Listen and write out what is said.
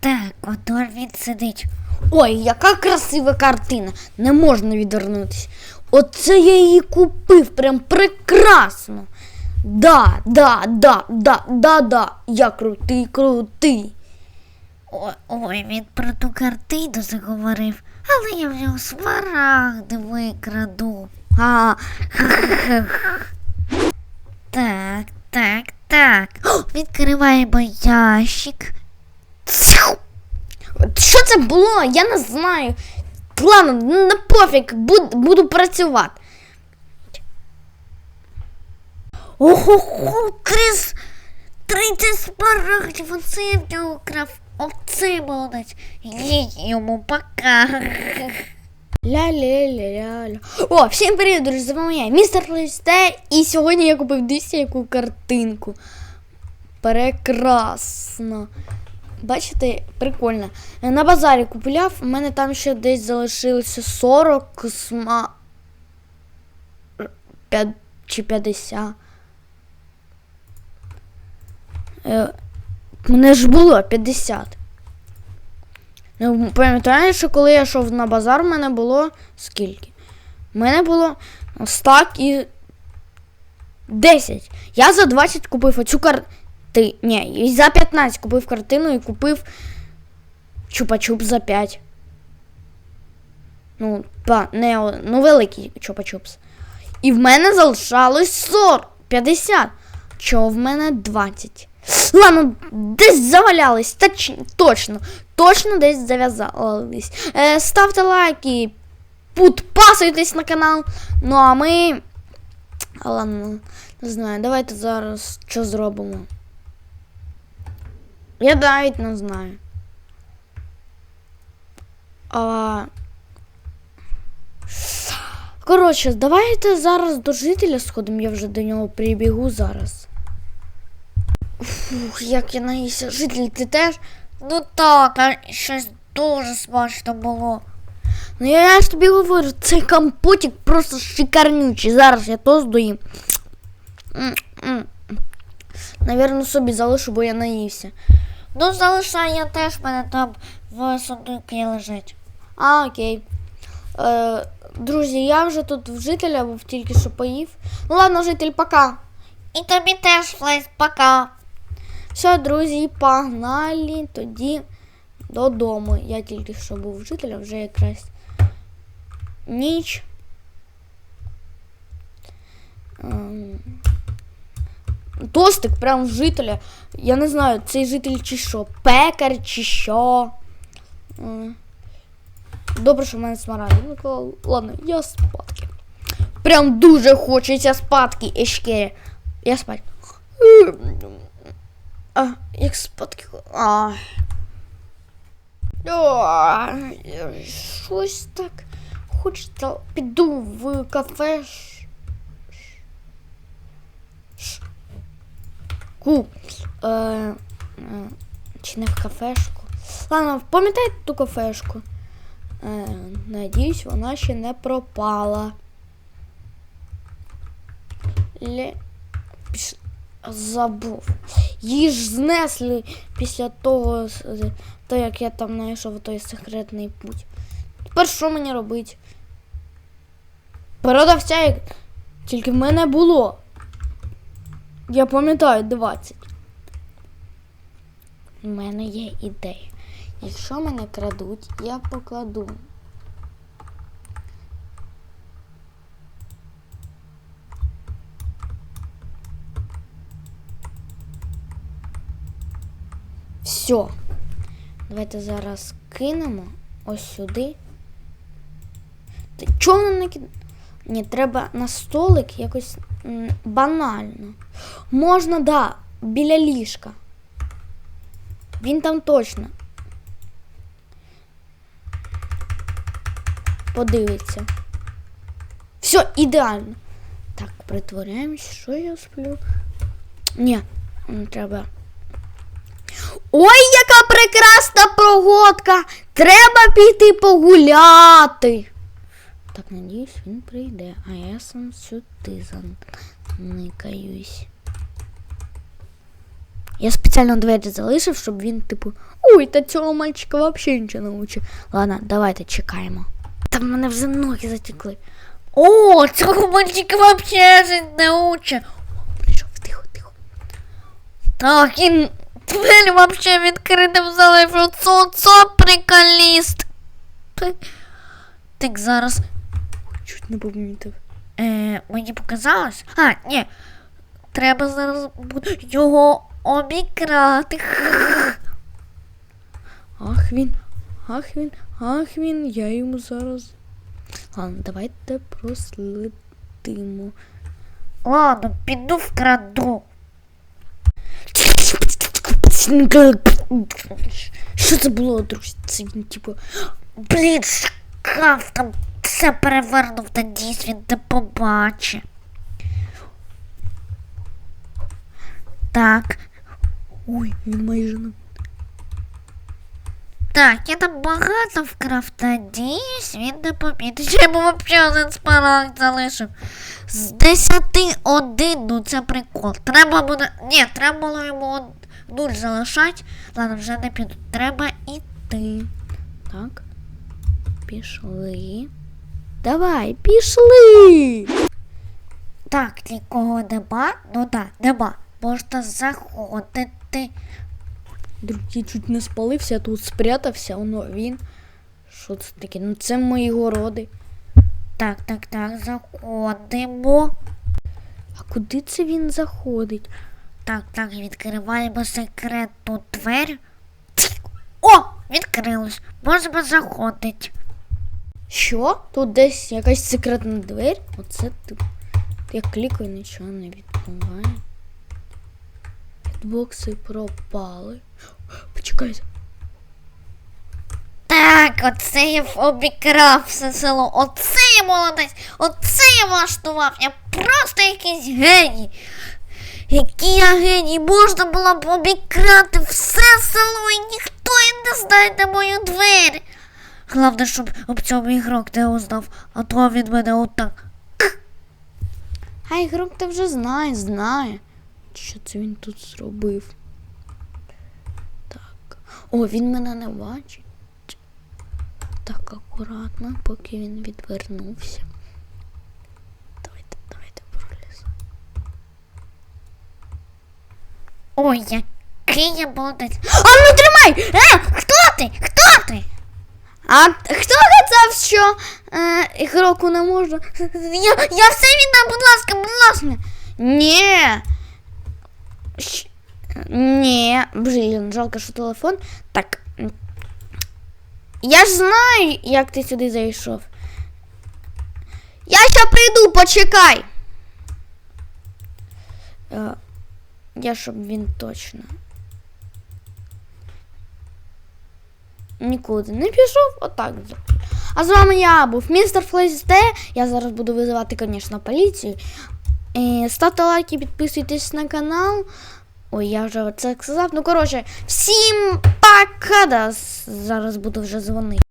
Так, ото він сидить. Ой, яка красива картина. Не можна відвернутися. Оце я її купив, прям прекрасно. Да, да, да, да, да, да. Я крутий, крутий. О, ой, він про ту картину заговорив, але я в нього смарагди викраду. А, Так, так, так. О, відкриваємо ящик. Що це було? Я не знаю. Ладно, не пофіг, буду, буду працювати. Ого, Крис! 30 смарагдів, оце я в нього крав. Оце молодець. Їй йому пока. Ля-ля-ля-ля-ля. О, всім привіт, друзі, з вами я, містер Листе, і сьогодні я купив дивіться яку картинку. Прекрасно. Бачите, прикольно. На базарі купляв, у мене там ще десь залишилося 40 сма... п'ят- чи 50. Е, мене ж було 50. Ну, Пам'ятаєш, що коли я йшов на базар, в мене було скільки? У мене було стак і 10. Я за 20 купив оцю картину. Ні, і за 15 купив картину і купив чупа-чуп за 5. Ну, па, не, ну великий чупа-чупс. І в мене залишалось 40, 50. Чого в мене 20? Ладно, десь завалялись, точ, точно, точно десь зав'язались. Е, ставте лайки, підписуйтесь на канал. Ну а ми. Ладно, не знаю, давайте зараз що зробимо. Я навіть не знаю. А... Коротше, давайте зараз до жителя сходимо, я вже до нього прибігу зараз. Фух, як я наївся. Житель, ти теж? Ну так, а щось дуже смачно було. Ну я, ж тобі говорю, цей компотик просто шикарнючий. Зараз я то здоїм. Навірно, собі залишу, бо я наївся. Ну, залишай, я теж мене там в сундуці лежить. А, окей. Е, друзі, я вже тут в жителя був тільки що поїв. Ну ладно, житель, пока. І тобі теж, Флейс, пока. Все, друзі, погнали тоді додому. Я тільки що був в жителя, вже якраз ніч. Ем, Тостик прям в жителя. Я не знаю, цей житель чи що, пекар чи що. Добре, що в мене смарагди. Ну, ладно, я спадки. Прям дуже хочеться спадки, ешке. Я спать. А, як спадки. А, щось так. Хочеться. Піду в кафе. Ку. Е, е, чи не в кафешку? Ладно, пам'ятаєте ту кафешку? Е, надіюсь, вона ще не пропала. Ле... Піш... Забув. Її ж знесли після того, то, як я там знайшов той секретний путь. Тепер що мені робити? Продавця, як тільки в мене було. Я пам'ятаю 20. У мене є ідея. Якщо мене крадуть, я покладу. Все. Давайте зараз кинемо ось сюди. Та Чого не накид... Ні, треба на столик якось банально. Можна, да, біля ліжка. Він там точно. Подивиться. Все, ідеально. Так, притворяємось, що я сплю. Ні, не треба. Ой, яка прекрасна прогодка! Треба піти погуляти. Так, надіюсь, він прийде, а я сам сюди заникаюсь. Я спеціально двері залишив, щоб він, типу, Уй, та цього мальчика взагалі нічого не учить. Ладно, давайте чекаємо. Там мене вже ноги затекли. О, цього мальчика вообще жить не учить. Прийшов, тихо, тихо. Так, і двері вообще відкритим залишив. Цо, цо. Так зараз. Чуть не помітив. Е, мені показалось. А, ні. Треба зараз його обікрати. Ах він, ах він, ах він, я йому зараз. Ладно, давайте проследимо. Ладно, піду вкраду. Що це було, друзі? Це він, типу. Блін, шкаф там все перевернув, надіюсь, він не побачить. Так, Ой, він майже не. так, я там багато вкрав, надіюсь, він не помітить. Я йому взагалі один смарагд залишив. З десяти один, ну це прикол. Треба буде. Ні, треба було йому нуль залишати. Ладно, вже не піду. Треба іти. Так. Пішли. Давай, пішли. Так, нікого нема. Ну так, нема. Можна заходити. Друзі, чуть не спалився, я тут спрятався, воно він. Що це таке? Ну це мої городи. Так, так, так, заходимо. А куди це він заходить? Так, так, відкриваємо секретну двері. О! Відкрилось. Можемо заходити. Що? Тут десь якась секретна двері? Оце ти. Я клікаю, нічого не відбуває. Бокси пропали. Почекайте. Так, оце я обікрав все село. Оце я молодець. Оце я влаштував. Я просто якийсь геній. Який я геній, можна було б обікрати все село і ніхто і не знайде мою двері. Головне, щоб об цьому ігрок не узнав, а то він мене отак. А ігрок ти вже знає, знає. Що це він тут зробив? Так. О, він мене не бачить. Так, акуратно, поки він відвернувся. Давайте, давайте проліземо. Ой, який я молодець. А ну тримай! Е, хто ти? Хто ти? А хто казав, що е, ігроку не можна? Я, я все віддам, будь ласка, будь ласка. Ні. Щ- Ні, блін, жалко, що телефон. Так. Я ж знаю, як ти сюди зайшов. Я ще прийду, почекай. Е, Я щоб він точно. Нікуди не пішов, отак. А з вами я був містер Флейсте. Я зараз буду визивати, звісно, поліцію. Ставте лайки, підписуйтесь на канал. Ой, я вже це сказав. Ну, коротше, всім пока. Зараз буду вже дзвонити.